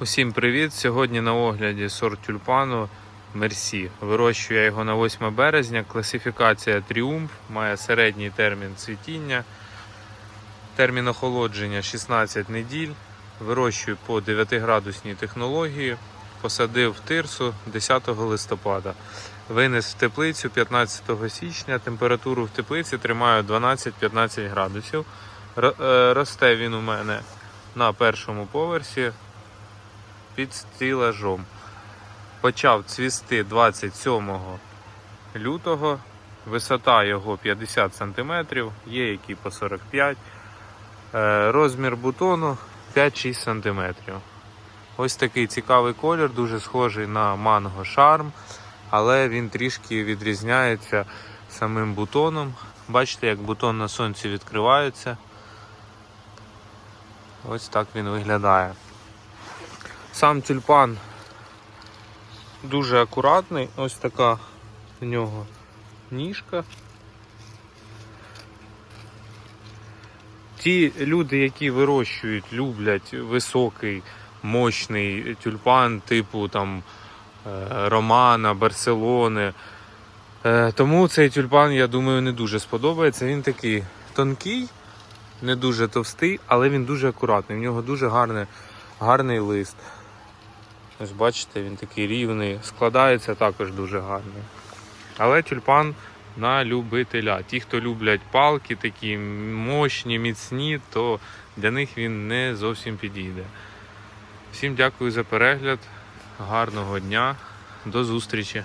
Усім привіт! Сьогодні на огляді сорт тюльпану Мерсі. Вирощую я його на 8 березня. Класифікація Тріумф, має середній термін цвітіння. Термін охолодження 16 неділь. Вирощую по 9-градусній технології. Посадив в тирсу 10 листопада. Винес в теплицю 15 січня. Температуру в теплиці тримаю 12-15 градусів. Е, Росте він у мене на першому поверсі під стілажом. Почав цвісти 27 лютого. Висота його 50 см, є які по 45 Е, Розмір бутону 5-6 см. Ось такий цікавий колір, дуже схожий на манго шарм, але він трішки відрізняється самим бутоном. Бачите, як бутон на сонці відкривається. Ось так він виглядає. Сам тюльпан дуже акуратний, ось така в нього ніжка. Ті люди, які вирощують, люблять високий, мощний тюльпан, типу там е, Романа, Барселони. Е, Тому цей тюльпан, я думаю, не дуже сподобається. Він такий тонкий, не дуже товстий, але він дуже акуратний. В нього дуже гарний, гарний лист. Ось бачите, він такий рівний, складається також дуже гарно. Але тюльпан на любителя. Ті, хто люблять палки, такі мощні, міцні, то для них він не зовсім підійде. Всім дякую за перегляд. Гарного дня. До зустрічі!